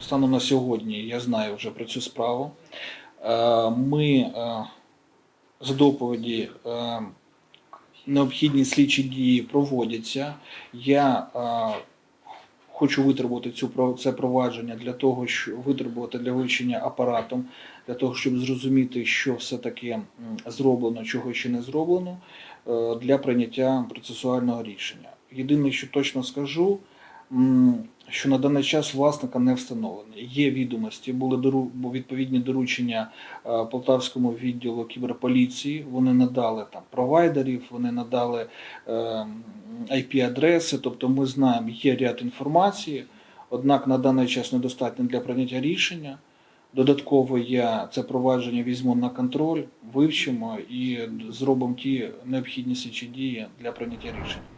станом на сьогодні я знаю вже про цю справу. Е, Ми е, з доповіді е, необхідні слідчі дії проводяться. Я хочу витребувати цю це провадження для того, щоб витребувати для вивчення апаратом, для того, щоб зрозуміти, що все-таки зроблено, чого ще не зроблено, для прийняття процесуального рішення. Єдине, що точно скажу, що на даний час власника не встановлено. Є відомості, були відповідні доручення е, Полтавському відділу кіберполіції. Вони надали там провайдерів, вони надали IP-адреси. Тобто, ми знаємо, є ряд інформації, однак на даний час недостатньо для прийняття рішення. Додатково я це провадження візьму на контроль, вивчимо і зробимо ті необхідні слідчі дії для прийняття рішення.